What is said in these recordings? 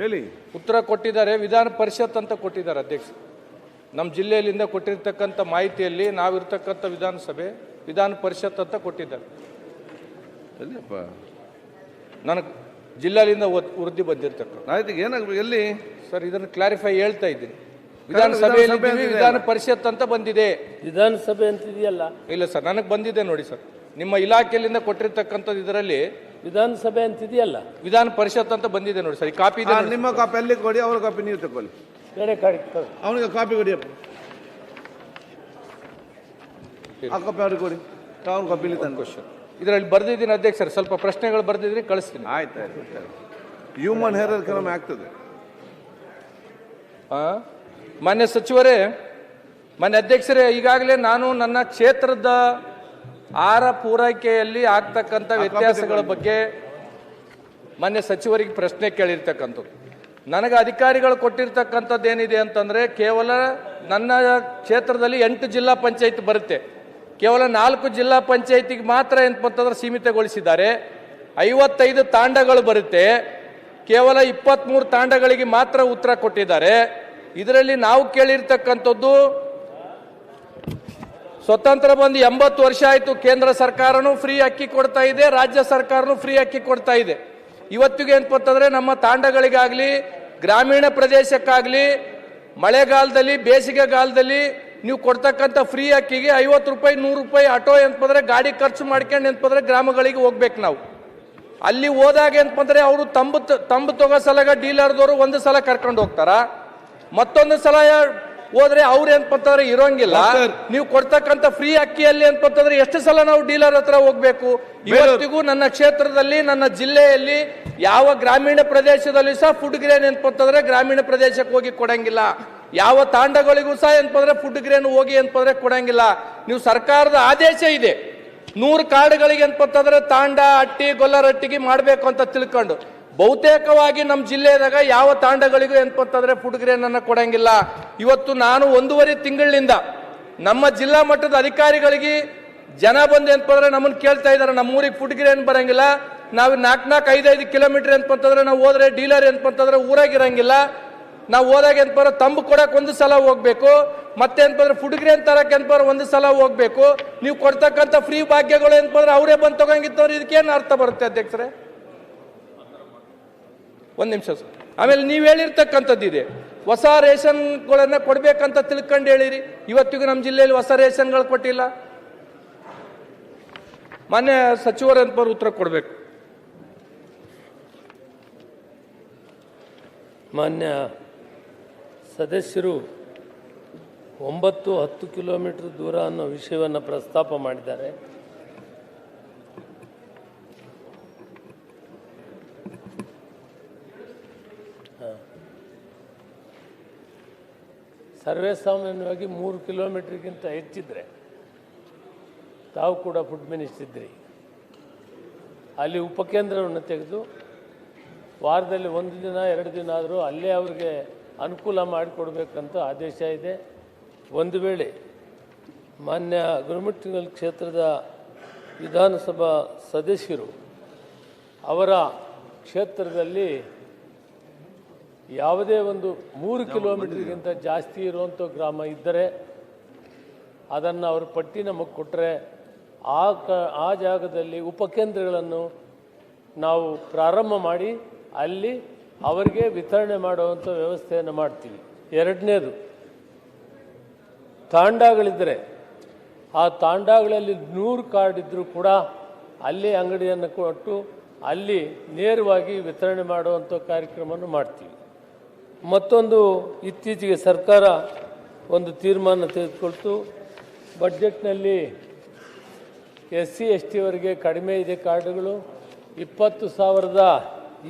ಹೇಳಿ. ಉತ್ತರ ಕೊಟ್ಟಿದ್ದಾರೆ ವಿಧಾನ ಪರಿಷತ್ ಅಂತ ಕೊಟ್ಟಿದ್ದಾರೆ ಅಧ್ಯಕ್ಷ. ನಮ್ಮ ಜಿಲ್ಲೆಯಲ್ಲಿಂದ ಕೊಟ್ಟಿರ್ತಕ್ಕಂಥ ಮಾಹಿತಿಯಲ್ಲಿ ನಾವಿರ್ತಕ್ಕಂಥ ವಿಧಾನಸಭೆ ವಿಧಾನ ಪರಿಷತ್ ಅಂತ ಕೊಟ್ಟಿದ್ದಾರೆ. ಎಲ್ಲಿಯಪ್ಪ? ನನಗೆ ಜಿಲ್ಲೆಯಿಂದ ವೃದ್ಧಿ ಬಂದಿರ್ತಕ್ಕಂಥ ಆಯ್ತು ಏನಾಗ್ಬೇಕು ಎಲ್ಲಿ? ಸರ್ ಇದನ್ನು ಕ್ಲಾರಿಫೈ ಹೇಳ್ತಾ ಇದ್ದೀನಿ. ವಿಧಾನಸಭೆಯಲ್ಲಿ ವಿಧಾನ ಪರಿಷತ್ ಅಂತ ಬಂದಿದೆ. ವಿಧಾನಸಭೆ ಅಂತಿದೆಯಲ್ಲ? ಇಲ್ಲ ಸರ್ ನನಗೆ ಬಂದಿದೆ ನೋಡಿ ಸರ್. ನಿಮ್ಮ ಇಲಾಖೆಯಲ್ಲಿಂದ ಕೊಟ್ಟಿರ್ತಕ್ಕಂಥದ್ದು ಇದರಲ್ಲಿ ವಿಧಾನಸಭೆ ಅಂತಿದೆಯಲ್ಲ? ವಿಧಾನ ಪರಿಷತ್ ಅಂತ ಬಂದಿದೆ ನೋಡಿ ಸರ್ ಈ ಕಾಪಿ ಇದೆ ಆ, ನೋಡಿ. ನಿಮ್ಮ ಕಾಪಿ ಅಲ್ಲಿ ಕೊಡಿ ಅವ್ರ ಕಾಪಿ ನೀವು ತಗೊಳ್ಳಿ. ಬೇರೆ. ಅವನಿಗೆ ಕಾಪಿ ಕೊಡಿಯಪ್ಪ ಆ ಕಾಪಿ ಅವ್ರಿಗೆ ಕೊಡಿ. ಅವ್ನ ಕಾಪಿಲಿ ತಂದು. ಕ್ವಶನ್ ಇದರಲ್ಲಿ ಬರ್ದಿದ್ದೀನಿ ಅಧ್ಯಕ್ಷರು ಸ್ವಲ್ಪ ಪ್ರಶ್ನೆಗಳು ಬರ್ದಿದ್ದೀನಿ ಕಳಿಸ್ತೀನಿ. ಆಯ್ತು ಆಯ್ತು ಹ್ಯೂಮನ್ ಹೇರರ್ ಕೆಲವೊಮ್ಮೆ ಆಗ್ತದೆ. ಆ? ಮಾನ್ಯ ಸಚಿವರೇ ಮಾನ್ಯ ಅಧ್ಯಕ್ಷರೇ ಈಗಾಗಲೇ ನಾನು ನನ್ನ ಕ್ಷೇತ್ರದ ಆಹಾರ ಪೂರೈಕೆಯಲ್ಲಿ ಆಗ್ತಕ್ಕಂಥ ವ್ಯತ್ಯಾಸಗಳ ಬಗ್ಗೆ ಮಾನ್ಯ ಸಚಿವರಿಗೆ ಪ್ರಶ್ನೆ ಕೇಳಿರ್ತಕ್ಕಂಥದ್ದು. ನನಗೆ ಅಧಿಕಾರಿಗಳು ಕೊಟ್ಟಿರ್ತಕ್ಕಂಥದ್ದು ಏನಿದೆ ಅಂತಂದರೆ ಕೇವಲ ನನ್ನ ಕ್ಷೇತ್ರದಲ್ಲಿ ಎಂಟು ಜಿಲ್ಲಾ ಪಂಚಾಯತ್ ಬರುತ್ತೆ. ಕೇವಲ ನಾಲ್ಕು ಜಿಲ್ಲಾ ಪಂಚಾಯತಿಗೆ ಮಾತ್ರ ಏನಪ್ಪ ಅಂತಂದ್ರೆ ಸೀಮಿತಗೊಳಿಸಿದ್ದಾರೆ. ಐವತ್ತೈದು ತಾಂಡಗಳು ಬರುತ್ತೆ. ಕೇವಲ ಇಪ್ಪತ್ತ್ಮೂರು ತಾಂಡಗಳಿಗೆ ಮಾತ್ರ ಉತ್ತರ ಕೊಟ್ಟಿದ್ದಾರೆ. ಇದರಲ್ಲಿ ನಾವು ಕೇಳಿರ್ತಕ್ಕಂಥದ್ದು ಸ್ವತಂತ್ರ ಬಂದು ಎಂಬತ್ತು ವರ್ಷ ಆಯಿತು ಕೇಂದ್ರ ಸರ್ಕಾರನೂ ಫ್ರೀ ಅಕ್ಕಿ ಕೊಡ್ತಾ ಇದೆ, ರಾಜ್ಯ ಸರ್ಕಾರನೂ ಫ್ರೀ ಅಕ್ಕಿ ಕೊಡ್ತಾ ಇದೆ. ಇವತ್ತಿಗೆ ಅಂತಂದ್ರೆ ನಮ್ಮ ತಾಂಡಗಳಿಗಾಗಲಿ, ಗ್ರಾಮೀಣ ಪ್ರದೇಶಕ್ಕಾಗಲಿ, ಮಳೆಗಾಲದಲ್ಲಿ, ಬೇಸಿಗೆಗಾಲದಲ್ಲಿ ನೀವು ಕೊಡ್ತಕ್ಕಂಥ ಫ್ರೀ ಅಕ್ಕಿಗೆ ಐವತ್ತು ರೂಪಾಯಿ, ನೂರು ರೂಪಾಯಿ ಆಟೋ ಏನಪ್ಪಂದ್ರೆ ಗಾಡಿ ಖರ್ಚು ಮಾಡ್ಕೊಂಡು ಏನಪ್ಪಂದ್ರೆ ಗ್ರಾಮಗಳಿಗೆ ಹೋಗ್ಬೇಕು ನಾವು. ಅಲ್ಲಿ ಹೋದಾಗ ಏನಪ್ಪ ಅಂದ್ರೆ ಅವರು ತಂಬು ತಂಬು ತಗೋ ಸಲಗ ಡೀಲರ್ದವರು ಒಂದು ಸಲ ಕರ್ಕೊಂಡು ಹೋಗ್ತಾರ? ಮತ್ತೊಂದು ಸಲ ಹೋದ್ರೆ ಅವ್ರು ಏನಪ್ಪ ಅಂತಂದ್ರೆ ಇರೋಂಗಿಲ್ಲ. ನೀವು ಕೊಡ್ತಕ್ಕಂತ ಫ್ರೀ ಅಕ್ಕಿಯಲ್ಲಿ ಏನಪ್ಪ ಅಂತಂದ್ರೆ ಎಷ್ಟು ಸಲ ನಾವು ಡೀಲರ್ ಹತ್ರ ಹೋಗ್ಬೇಕು? ಇವತ್ತಿಗೂ ನನ್ನ ಕ್ಷೇತ್ರದಲ್ಲಿ ನನ್ನ ಜಿಲ್ಲೆಯಲ್ಲಿ ಯಾವ ಗ್ರಾಮೀಣ ಪ್ರದೇಶದಲ್ಲಿ ಸಹ ಫುಡ್ ಗ್ರೇನ್ ಏನಪ್ಪ ಅಂತಂದ್ರೆ ಗ್ರಾಮೀಣ ಪ್ರದೇಶಕ್ಕೆ ಹೋಗಿ ಕೊಡಂಗಿಲ್ಲ. ಯಾವ ತಾಂಡಗಳಿಗೂ ಸಹ ಏನಪ್ಪ ಅಂದ್ರೆ ಫುಡ್ ಗ್ರೇನ್ ಹೋಗಿ ಏನಪ್ಪ ಅಂದ್ರೆ ಕೊಡಂಗಿಲ್ಲ. ನೀವು ಸರ್ಕಾರದ ಆದೇಶ ಇದೆ. ನೂರು ಕಾರ್ಡ್ಗಳಿಗೆ ಅಂತಂದ್ರೆ ತಾಂಡ ಅಟ್ಟಿ ಗೊಲ್ಲರಟ್ಟಿಗೆ ಮಾಡಬೇಕು ಅಂತ ತಿಳ್ಕೊಂಡು. ಬಹುತೇಕವಾಗಿ ನಮ್ಮ ಜಿಲ್ಲೆದಾಗ ಯಾವ ತಾಂಡಗಳಿಗೂ ಗ್ರೇನ್ ಅನ್ನ ಕೊಡಂಗಿಲ್ಲ. ಇವತ್ತು ನಾನು ಒಂದೂವರೆ ತಿಂಗಳಿನಿಂದ ನಮ್ಮ ಜಿಲ್ಲಾ ಮಟ್ಟದ ಅಧಿಕಾರಿಗಳಿಗೆ ಜನ ಬಂದು ಅಂತಂದ್ರೆ ನಮ್ಮನ್ನು ಕೇಳ್ತಾ ಇದ್ದಾರೆ ನಮ್ಮ ಊರಿಗೆ ಫುಡ್ ಗ್ರೇನ್ ಬರಂಗಿಲ್ಲ, ನಾವು ನಾಲ್ಕು ನಾಲ್ಕು ಐದೈದು ಕಿಲೋಮೀಟರ್ ಅಂತಂದ್ರೆ ನಾವು ಹೋದ್ರೆ ಡೀಲರ್ ಅಂತಂದ್ರೆ ಊರಾಗಿರಂಗಿಲ್ಲ ನಾವು ಹೋದಾಗ ಏನಪ್ಪ ತಂಬು ಕೊಡಕ್ಕೆ ಒಂದು ಸಲ ಹೋಗ್ಬೇಕು, ಮತ್ತೆ ಏನಪ್ಪ ಫುಡ್ ಗ್ರೇನ್ ತರಕ್ಕೆ ಏನಪ್ಪ ಒಂದು ಸಲ ಹೋಗ್ಬೇಕು. ನೀವು ಕೊಡ್ತಕ್ಕಂಥ ಫ್ರೀ ಭಾಗ್ಯಗಳು ಏನಪ್ಪ ಅವರೇ ಬಂದು ಇದಕ್ಕೆ ಇದಕ್ಕೇನು ಅರ್ಥ ಬರುತ್ತೆ ಅಧ್ಯಕ್ಷರೇ? ಒಂದು ನಿಮಿಷ ಆಮೇಲೆ ನೀವು ಹೇಳಿರ್ತಕ್ಕಂಥದ್ದು ಇದೆ. ಹೊಸ ರೇಷನ್ಗಳನ್ನು ಕೊಡಬೇಕಂತ ತಿಳ್ಕೊಂಡು ಹೇಳಿರಿ. ಇವತ್ತಿಗೂ ನಮ್ಮ ಜಿಲ್ಲೆಯಲ್ಲಿ ಹೊಸ ರೇಷನ್ಗಳು ಕೊಟ್ಟಿಲ್ಲ. ಮಾನ್ಯ ಸಚಿವರಂತವರು ಉತ್ತರ ಕೊಡಬೇಕು. ಮಾನ್ಯ ಸದಸ್ಯರು ಒಂಬತ್ತು ಹತ್ತು ಕಿಲೋಮೀಟರ್ ದೂರ ಅನ್ನೋ ವಿಷಯವನ್ನು ಪ್ರಸ್ತಾಪ ಮಾಡಿದ್ದಾರೆ. ಸರ್ವೇ ಸಾಮಾನ್ಯವಾಗಿ ಮೂರು ಕಿಲೋಮೀಟರ್ಗಿಂತ ಹೆಚ್ಚಿದ್ರೆ ತಾವು ಕೂಡ ಫುಡ್ ಮಿನಿಸ್ಟರ್ ಇದ್ರಿ ಅಲ್ಲಿ ಉಪಕೇಂದ್ರವನ್ನು ತೆಗೆದು ವಾರದಲ್ಲಿ ಒಂದು ದಿನ, ಎರಡು ದಿನ ಆದರೂ ಅಲ್ಲೇ ಅವ್ರಿಗೆ ಅನುಕೂಲ ಮಾಡಿಕೊಡ್ಬೇಕಂತ ಆದೇಶ ಇದೆ. ಒಂದು ವೇಳೆ ಮಾನ್ಯ ಗುರುಮಟ್ಟಿನಲ್ ಕ್ಷೇತ್ರದ ವಿಧಾನಸಭಾ ಸದಸ್ಯರು ಅವರ ಕ್ಷೇತ್ರದಲ್ಲಿ ಯಾವುದೇ ಒಂದು ಮೂರು ಕಿಲೋಮೀಟರ್ಗಿಂತ ಜಾಸ್ತಿ ಇರುವಂಥ ಗ್ರಾಮ ಇದ್ದರೆ ಅದನ್ನು ಅವರು ಪಟ್ಟಿ ನಮಗೆ ಕೊಟ್ಟರೆ ಆ ಕ ಆ ಜಾಗದಲ್ಲಿ ಉಪಕೇಂದ್ರಗಳನ್ನು ನಾವು ಪ್ರಾರಂಭ ಮಾಡಿ ಅಲ್ಲಿ ಅವರಿಗೆ ವಿತರಣೆ ಮಾಡುವಂಥ ವ್ಯವಸ್ಥೆಯನ್ನು ಮಾಡ್ತೀವಿ. ಎರಡನೇದು ತಾಂಡಗಳಿದ್ದರೆ ಆ ತಾಂಡಗಳಲ್ಲಿ ನೂರು ಕಾರ್ಡ್ ಇದ್ದರೂ ಕೂಡ ಅಲ್ಲಿ ಅಂಗಡಿಯನ್ನು ಕೊಟ್ಟು ಅಲ್ಲಿ ನೇರವಾಗಿ ವಿತರಣೆ ಮಾಡುವಂಥ ಕಾರ್ಯಕ್ರಮವನ್ನು ಮಾಡ್ತೀವಿ. ಮತ್ತೊಂದು ಇತ್ತೀಚೆಗೆ ಸರ್ಕಾರ ಒಂದು ತೀರ್ಮಾನ ತೆಗೆದುಕೊಳ್ತು. ಬಡ್ಜೆಟ್ನಲ್ಲಿ ಎಸ್ ಸಿ ಎಸ್ ಟಿವರೆಗೆ ಕಡಿಮೆ ಇದೆ ಕಾರ್ಡುಗಳು. ಇಪ್ಪತ್ತು ಸಾವಿರದ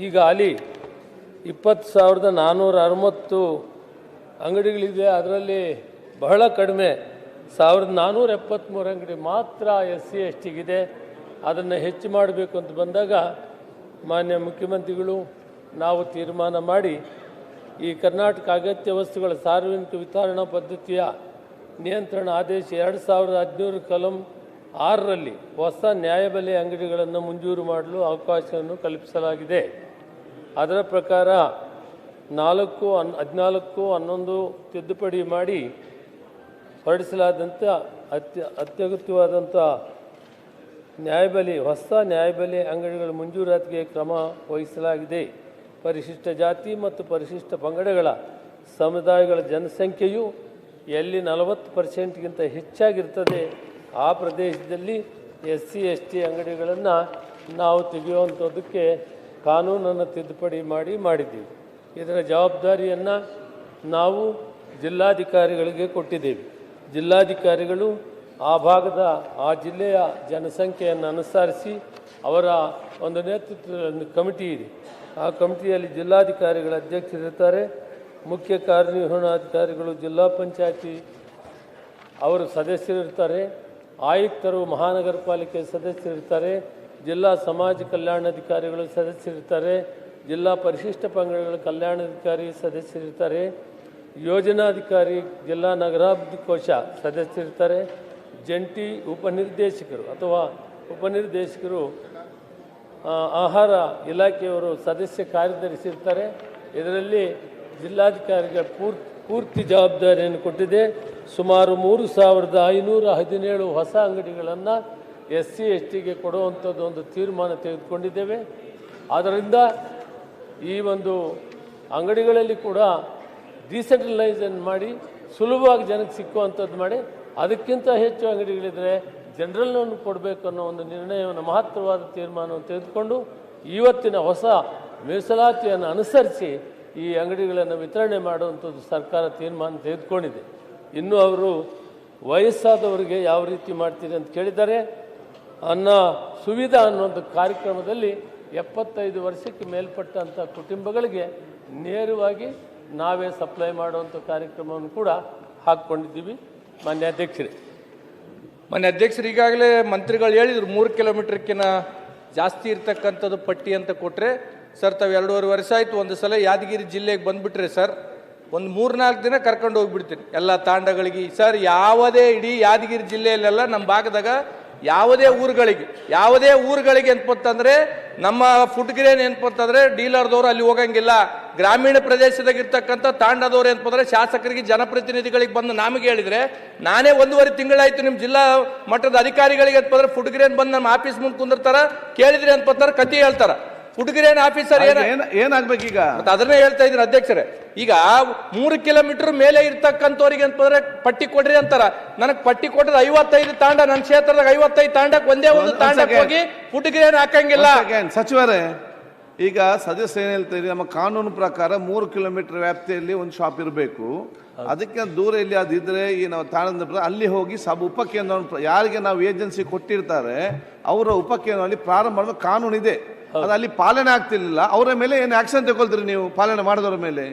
ಈಗ ಅಲ್ಲಿ ಇಪ್ಪತ್ತು ಸಾವಿರದ ನಾನ್ನೂರ ಅರವತ್ತು ಅಂಗಡಿಗಳಿದೆ. ಅದರಲ್ಲಿ ಬಹಳ ಕಡಿಮೆ ಸಾವಿರದ ನಾನ್ನೂರ ಎಪ್ಪತ್ತ್ಮೂರು ಅಂಗಡಿ ಮಾತ್ರ ಎಸ್ ಸಿ ಎಸ್ ಟಿಗಿದೆ ಅದನ್ನು ಹೆಚ್ಚು ಮಾಡಬೇಕು ಅಂತ ಬಂದಾಗ ಮಾನ್ಯ ಮುಖ್ಯಮಂತ್ರಿಗಳು ನಾವು ತೀರ್ಮಾನ ಮಾಡಿ ಈ ಕರ್ನಾಟಕ ಅಗತ್ಯ ವಸ್ತುಗಳ ಸಾರ್ವಜನಿಕ ವಿತರಣಾ ಪದ್ಧತಿಯ ನಿಯಂತ್ರಣ ಆದೇಶ ಎರಡು ಸಾವಿರದ ಹದಿನೂರು ಕಲಂ ಆರರಲ್ಲಿ ಹೊಸ ನ್ಯಾಯಬೆಲೆ ಅಂಗಡಿಗಳನ್ನು ಮಂಜೂರು ಮಾಡಲು ಅವಕಾಶವನ್ನು ಕಲ್ಪಿಸಲಾಗಿದೆ. ಅದರ ಪ್ರಕಾರ ನಾಲ್ಕು ಹನ್, ಹದಿನಾಲ್ಕು, ಹನ್ನೊಂದು ತಿದ್ದುಪಡಿ ಮಾಡಿ ಹೊರಡಿಸಲಾದಂಥ ಅತ್ಯ ಅತ್ಯಗತ್ಯವಾದಂಥ ನ್ಯಾಯಬೆಲೆ, ಹೊಸ ನ್ಯಾಯಬೆಲೆ ಅಂಗಡಿಗಳ ಮಂಜೂರಾತಿಗೆ ಕ್ರಮ ವಹಿಸಲಾಗಿದೆ. ಪರಿಶಿಷ್ಟ ಜಾತಿ ಮತ್ತು ಪರಿಶಿಷ್ಟ ಪಂಗಡಗಳ ಸಮುದಾಯಗಳ ಜನಸಂಖ್ಯೆಯು ಎಲ್ಲಿ ನಲವತ್ತು ಪರ್ಸೆಂಟ್ಗಿಂತ ಹೆಚ್ಚಾಗಿರ್ತದೆ, ಆ ಪ್ರದೇಶದಲ್ಲಿ ಎಸ್ ಸಿ ಎಸ್ ಟಿ ಅಂಗಡಿಗಳನ್ನು ನಾವು ತೆಗೆಯುವಂಥದ್ದಕ್ಕೆ ಕಾನೂನನ್ನು ತಿದ್ದುಪಡಿ ಮಾಡಿ ಮಾಡಿದ್ದೀವಿ. ಇದರ ಜವಾಬ್ದಾರಿಯನ್ನು ನಾವು ಜಿಲ್ಲಾಧಿಕಾರಿಗಳಿಗೆ ಕೊಟ್ಟಿದ್ದೇವೆ. ಜಿಲ್ಲಾಧಿಕಾರಿಗಳು ಆ ಭಾಗದ, ಆ ಜಿಲ್ಲೆಯ ಜನಸಂಖ್ಯೆಯನ್ನು ಅನುಸರಿಸಿ ಅವರ ಒಂದು ನೇತೃತ್ವದ ಒಂದು ಕಮಿಟಿ ಇದೆ. ಆ ಕಮಿಟಿಯಲ್ಲಿ ಜಿಲ್ಲಾಧಿಕಾರಿಗಳ ಅಧ್ಯಕ್ಷರಿರ್ತಾರೆ ಮುಖ್ಯ ಕಾರ್ಯನಿರ್ವಹಣಾಧಿಕಾರಿಗಳು, ಜಿಲ್ಲಾ ಪಂಚಾಯತಿ ಅವರು ಸದಸ್ಯರಿರ್ತಾರೆ ಆಯುಕ್ತರು ಮಹಾನಗರ ಪಾಲಿಕೆ ಸದಸ್ಯರಿರ್ತಾರೆ ಜಿಲ್ಲಾ ಸಮಾಜ ಕಲ್ಯಾಣಾಧಿಕಾರಿಗಳು ಸದಸ್ಯರಿರ್ತಾರೆ ಜಿಲ್ಲಾ ಪರಿಶಿಷ್ಟ ಪಂಗಡಗಳ ಕಲ್ಯಾಣಾಧಿಕಾರಿ ಸದಸ್ಯರಿರ್ತಾರೆ ಯೋಜನಾಧಿಕಾರಿ, ಜಿಲ್ಲಾ ನಗರಾಭಿವೃದ್ಧಿ ಕೋಶ ಸದಸ್ಯರಿರ್ತಾರೆ ಜಂಟಿ ಉಪನಿರ್ದೇಶಕರು ಅಥವಾ ಉಪನಿರ್ದೇಶಕರು ಆಹಾರ ಇಲಾಖೆಯವರು ಸದಸ್ಯ ಕಾರ್ಯದರ್ಶಿರ್ತಾರೆ. ಇದರಲ್ಲಿ ಜಿಲ್ಲಾಧಿಕಾರಿಗೆ ಪೂರ್ತಿ ಪೂರ್ತಿ ಜವಾಬ್ದಾರಿಯನ್ನು ಕೊಟ್ಟಿದೆ. ಸುಮಾರು ಮೂರು ಸಾವಿರದ ಐನೂರ ಹದಿನೇಳು ಹೊಸ ಅಂಗಡಿಗಳನ್ನು ಎಸ್ ಸಿ ಎಸ್ ಟಿಗೆ ಕೊಡುವಂಥದ್ದು ಒಂದು ತೀರ್ಮಾನ ತೆಗೆದುಕೊಂಡಿದ್ದೇವೆ. ಆದ್ದರಿಂದ ಈ ಒಂದು ಅಂಗಡಿಗಳಲ್ಲಿ ಕೂಡ ಡಿಸೆಂಟ್ರಲೈಸನ್ ಮಾಡಿ ಸುಲಭವಾಗಿ ಜನಕ್ಕೆ ಸಿಕ್ಕುವಂಥದ್ದು ಮಾಡಿ. ಅದಕ್ಕಿಂತ ಹೆಚ್ಚು ಅಂಗಡಿಗಳಿದ್ರೆ ಜನರಲ್ ಲೋನ್ ಕೊಡಬೇಕು ಅನ್ನೋ ಒಂದು ನಿರ್ಣಯವನ್ನು ಮಹತ್ತರವಾದ ತೀರ್ಮಾನವನ್ನು ತೆಗೆದುಕೊಂಡು ಇವತ್ತಿನ ಹೊಸ ಮೀಸಲಾತಿಯನ್ನು ಅನುಸರಿಸಿ ಈ ಅಂಗಡಿಗಳನ್ನು ವಿತರಣೆ ಮಾಡುವಂಥದ್ದು ಸರ್ಕಾರ ತೀರ್ಮಾನ ತೆಗೆದುಕೊಂಡಿದೆ. ಇನ್ನು ಅವರು ವಯಸ್ಸಾದವರಿಗೆ ಯಾವ ರೀತಿ ಮಾಡ್ತೀರಿ ಅಂತ ಕೇಳಿದ್ದಾರೆ ಅನ್ನ ಸುವಿಧಾ ಅನ್ನೋದು ಕಾರ್ಯಕ್ರಮದಲ್ಲಿ ಎಪ್ಪತ್ತೈದು ವರ್ಷಕ್ಕೆ ಮೇಲ್ಪಟ್ಟಂಥ ಕುಟುಂಬಗಳಿಗೆ ನೇರವಾಗಿ ನಾವೇ ಸಪ್ಲೈ ಮಾಡುವಂಥ ಕಾರ್ಯಕ್ರಮವನ್ನು ಕೂಡ ಹಾಕ್ಕೊಂಡಿದ್ದೀವಿ. ಮಾನ್ಯ ಅಧ್ಯಕ್ಷರೇ. ಮೊನ್ನೆ ಅಧ್ಯಕ್ಷರು ಈಗಾಗಲೇ ಮಂತ್ರಿಗಳು ಹೇಳಿದ್ರು, ಮೂರು ಕಿಲೋಮೀಟರ್ಕಿನ ಜಾಸ್ತಿ ಇರ್ತಕ್ಕಂಥದ್ದು ಪಟ್ಟಿ ಅಂತ ಕೊಟ್ಟರೆ ಸರ್, ತಾವು ಎರಡೂವರೆ ವರ್ಷ ಆಯಿತು, ಒಂದು ಸಲ ಯಾದಗಿರಿ ಜಿಲ್ಲೆಗೆ ಬಂದುಬಿಟ್ರೆ ಸರ್, ಒಂದು ಮೂರ್ನಾಲ್ಕು ದಿನ ಕರ್ಕೊಂಡು ಹೋಗ್ಬಿಡ್ತೀನಿ. ಎಲ್ಲ ತಾಂಡಗಳಿಗೆ, ಸರ್, ಯಾವುದೇ ಇಡೀ ಯಾದಗಿರಿ ಜಿಲ್ಲೆಯಲ್ಲೆಲ್ಲ ನಮ್ಮ ಭಾಗದಾಗ ಯಾವುದೇ ಊರುಗಳಿಗೆ ಯಾವುದೇ ಊರುಗಳಿಗೆ ಅಂತಂದ್ರೆ ನಮ್ಮ ಫುಡ್ ಗ್ರೇನ್ ಏನಪ್ಪಂತಂದ್ರೆ ಡೀಲರ್ದವ್ರು ಅಲ್ಲಿ ಹೋಗಂಗಿಲ್ಲ. ಗ್ರಾಮೀಣ ಪ್ರದೇಶದಾಗ ಇರ್ತಕ್ಕಂಥ ತಾಂಡದವ್ರು ಏನಪ್ಪಂದ್ರೆ ಶಾಸಕರಿಗೆ, ಜನಪ್ರತಿನಿಧಿಗಳಿಗೆ ಬಂದು ನಮಗೆ ಹೇಳಿದ್ರೆ, ನಾನೇ ಒಂದೂವರೆ ತಿಂಗಳಾಯ್ತು ನಿಮ್ಮ ಜಿಲ್ಲಾ ಮಟ್ಟದ ಅಧಿಕಾರಿಗಳಿಗೆ ಅಂತಂದ್ರೆ ಫುಡ್ ಗ್ರೇನ್ ಬಂದು ನಮ್ಮ ಆಫೀಸ್ ಮುಂದೆ ಕುಂದಿರ್ತಾರ, ಕೇಳಿದ್ರೆ ಅಂತಂದ್ರೆ ಕತಿ ಹೇಳ್ತಾರ. ಫುಡ್ ಗ್ರೇನ್ ಆಫೀಸರ್ ಏನ ಏನಾಗ್ಬೇಕು ಈಗ ಮತ್ತೆ ಅದನ್ನೇ ಹೇಳ್ತಾ ಇದ್ದೀನಿ ಅಧ್ಯಕ್ಷರೇ. ಈಗ ಮೂರು ಕಿಲೋಮೀಟರ್ ಮೇಲೆ ಇರ್ತಕ್ಕಂಥವ್ರಿಗೆ ಅಂತಂದ್ರೆ ಪಟ್ಟಿ ಕೊಡ್ರಿ ಅಂತಾರ. ನನಗೆ ಪಟ್ಟಿ ಕೊಟ್ಟರೆ ಐವತ್ತೈದು ತಾಂಡ ನನ್ನ ಕ್ಷೇತ್ರದಾಗ ಐವತ್ತೈದು ತಾಂಡಕ್ಕೆ ಒಂದೇ ಒಂದು ತಾಂಡಕ್ಕೆ ಹೋಗಿ ಹುಡುಗರೇನು ಹಾಕಂಗಿಲ್ಲ. ಸಚಿವರೇ ಈಗ ಸದಸ್ಯ ಏನ್ ಹೇಳ್ತೀರಿ ನಮ್ಮ ಕಾನೂನು ಪ್ರಕಾರ ಮೂರು ಕಿಲೋಮೀಟರ್ ವ್ಯಾಪ್ತಿಯಲ್ಲಿ ಒಂದು ಶಾಪ್ ಇರಬೇಕು. ಅದಕ್ಕೆ ದೂರ ಇಲ್ಲಿ ಅದಿದ್ರೆ ಈ ನಾವು ತಾಳದ ಪ್ರ- ಅಲ್ಲಿ ಹೋಗಿ ಸಬ್ ಉಪಕೇಂದ್ರವನ್ನು ಪ್ರ- ಯಾರಿಗೆ ನಾವು ಏಜೆನ್ಸಿ ಕೊಟ್ಟಿರ್ತಾರೆ ಅವರ ಉಪಕೇಂದ್ರದಲ್ಲಿ ಪ್ರಾರಂಭ ಮಾಡುವ ಕಾನೂನು ಇದೆ ಅದು ಅಲ್ಲಿ ಪಾಲನೆ ಆಗ್ತಿರ್ಲಿಲ್ಲ. ಅವರ ಮೇಲೆ ಏನು ಆಕ್ಷನ್ ತಗೊಳ್ತೀರಿ ನೀವು ಪಾಲನೆ ಮಾಡಿದವರ ಮೇಲೆ?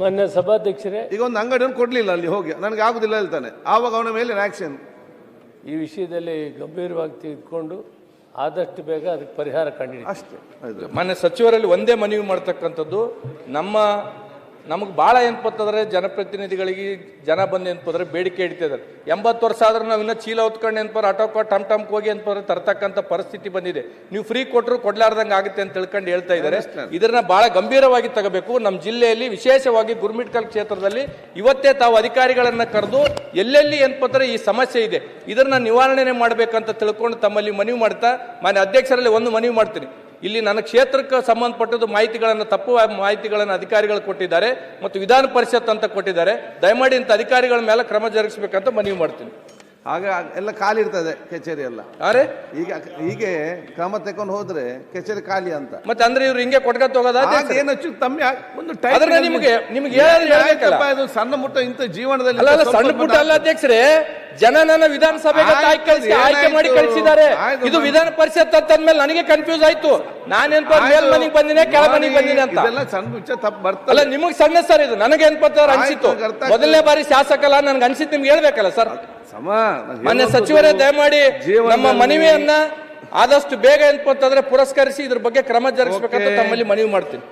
ಮಾನ್ಯ ಸಭಾಧ್ಯಕ್ಷರೇ ಈಗ ಒಂದು ಅಂಗಡಿಯನ್ನು ಕೊಡ್ಲಿಲ್ಲ ಅಲ್ಲಿ ಹೋಗಿ. ನನಗೆ ಆಗುದಿಲ್ಲ ಹೇಳ್ತಾನೆ. ಆವಾಗ ಅವನ ಮೇಲೆ ಆಕ್ಷನ್ ಈ ವಿಷಯದಲ್ಲಿ ಗಂಭೀರವಾಗಿ ತೆಗೆದುಕೊಂಡು ಆದಷ್ಟು ಬೇಗ ಅದಕ್ಕೆ ಪರಿಹಾರ ಕಂಡುಹಿಡಿ ಅಷ್ಟೇ. ಮೊನ್ನೆ ಮಾನ್ಯ ಸಚಿವರಲ್ಲಿ ಒಂದೇ ಮನವಿ ಮಾಡ್ತಕ್ಕಂಥದ್ದು ನಮ್ಮ ನಮಗೆ ಭಾಳ ಏನಪ್ಪತ್ತಂದ್ರೆ ಜನಪ್ರತಿನಿಧಿಗಳಿಗೆ ಜನ ಬಂದು ಏನಪ್ಪಂದ್ರೆ ಬೇಡಿಕೆ ಇಡ್ತಿದ್ದಾರೆ ಎಂಬತ್ತು ವರ್ಷ ಆದ್ರೆ ನಾವು ಇನ್ನೂ ಚೀಲ ಹೊತ್ಕೊಂಡು ಏನಪ್ಪಾರೆ ಆಟೋ ಕೊಟ್ಟು ಟಮ್ ಟಮ್ಗೆ ಹೋಗಿ ಏನಪ್ಪ ತರ್ತಕ್ಕಂಥ ಪರಿಸ್ಥಿತಿ ಬಂದಿದೆ. ನೀವು ಫ್ರೀ ಕೊಟ್ಟರು ಕೊಡ್ಲಾರ್ದಂಗೆ ಆಗುತ್ತೆ ಅಂತ ತಿಳ್ಕೊಂಡು ಹೇಳ್ತಾ ಇದ್ದಾರೆ. ಇದನ್ನ ಭಾಳ ಗಂಭೀರವಾಗಿ ತಗೋಬೇಕು. ನಮ್ಮ ಜಿಲ್ಲೆಯಲ್ಲಿ ವಿಶೇಷವಾಗಿ ಗುರುಮಿಟ್ಕಲ್ ಕ್ಷೇತ್ರದಲ್ಲಿ ಇವತ್ತೇ ತಾವು ಅಧಿಕಾರಿಗಳನ್ನು ಕರೆದು ಎಲ್ಲೆಲ್ಲಿ ಏನಪ್ಪಂದ್ರೆ ಈ ಸಮಸ್ಯೆ ಇದೆ ಇದನ್ನ ನಿವಾರಣೆ ಮಾಡಬೇಕಂತ ತಿಳ್ಕೊಂಡು ತಮ್ಮಲ್ಲಿ ಮನವಿ ಮಾಡ್ತಾ ಮಾನ್ಯ ಅಧ್ಯಕ್ಷರಲ್ಲಿ ಒಂದು ಮನವಿ ಮಾಡ್ತೀನಿ. ಇಲ್ಲಿ ನನ್ನ ಕ್ಷೇತ್ರಕ್ಕೆ ಸಂಬಂಧಪಟ್ಟದ್ದು ಮಾಹಿತಿಗಳನ್ನು, ತಪ್ಪು ಮಾಹಿತಿಗಳನ್ನು ಅಧಿಕಾರಿಗಳು ಕೊಟ್ಟಿದ್ದಾರೆ ಮತ್ತು ವಿಧಾನ ಪರಿಷತ್ ಅಂತ ಕೊಟ್ಟಿದ್ದಾರೆ. ದಯಮಾಡಿ ಇಂಥ ಅಧಿಕಾರಿಗಳ ಮೇಲೆ ಕ್ರಮ ಜರುಗಿಸಬೇಕಂತ ಮನವಿ ಮಾಡ್ತೀನಿ. ಆಗ ಎಲ್ಲ ಖಾಲಿ ಇರ್ತದೆ ಕಚೇರಿ ಎಲ್ಲ. ಅರೆ ಈಗ ಹೀಗೆ ಕ್ರಮ ತಕೊಂಡು ಹೋದ್ರೆ ಕಚೇರಿ ಖಾಲಿ ಅಂತ. ಮತ್ತೆ ಅಂದ್ರೆ ಇವ್ರು ಹಿಂಗೆ ಕೊಟ್ಕೊಂತ ಹೋಗೋದಾ ಏನು ಒಂದು ನಿಮ್ಗೆ- ನಿಮ್ಗೆ. ಇದು ಸಣ್ಣ ಮುಟ್ಟ ಇಂತ ಜೀವನದಲ್ಲಿ ಅಲ್ಲ ಸಣ್ಣ ಪುಟ್ಟ ಅಲ್ಲ ಅಧ್ಯಕ್ಷರೇ ಜನ ನನ್ನ ವಿಧಾನಸಭೆಗೆ ಆಯ್ಕೆ ಮಾಡಿ? ಕಳಿಸಿದ್ದಾರೆ ಇದು ವಿಧಾನ ಪರಿಷತ್ ಅಂತಂದ್ಮೇಲೆ ನನಗೆ ಕನ್ಫ್ಯೂಸ್ ಆಯ್ತು. ನಾನೇನ್ ಮೇಲ್ ಮನೆಗೆ ಬಂದಿನಿ ಕೆಳ ಮನೆಗೆ ಬಂದಿನ ಅಂತ. ಸಣ್ಣ ವಿಚಾರ ತಪ್ಪು ಅಲ್ಲ ಬರ್ತಲ್ಲ ನಿಮಗ್ ಸಣ್ಣ ಸರ್ ಇದು. ನನಗೆ ಏನ್ ಆಯ್ತು, ಅನ್ಸಿತ್ತು. ಮೊದಲನೇ ಬಾರಿ ಶಾಸಕಲ್ಲ ನನ್ಗೆ ಅನ್ಸಿತ್ತು ನಿಮ್ಗೆ ಹೇಳ್ಬೇಕಲ್ಲ ಸರ್? ಸಮ ನಾನು ಮಾನ್ಯ ಹೇಳುವಂಥದ್ದು ಸಚಿವರೇ ದಯಮಾಡಿ ನಮ್ಮ ಮನವಿಯನ್ನ ಆದಷ್ಟು ಬೇಗ ಏನಪ್ಪಂತಂದ್ರೆ ಪುರಸ್ಕರಿಸಿ ಇದ್ರ ಬಗ್ಗೆ ಕ್ರಮ ಜರುಗಿಸಬೇಕಂತ. ತಮ್ಮಲ್ಲಿ ಮನವಿ ಮಾಡ್ತೀನಿ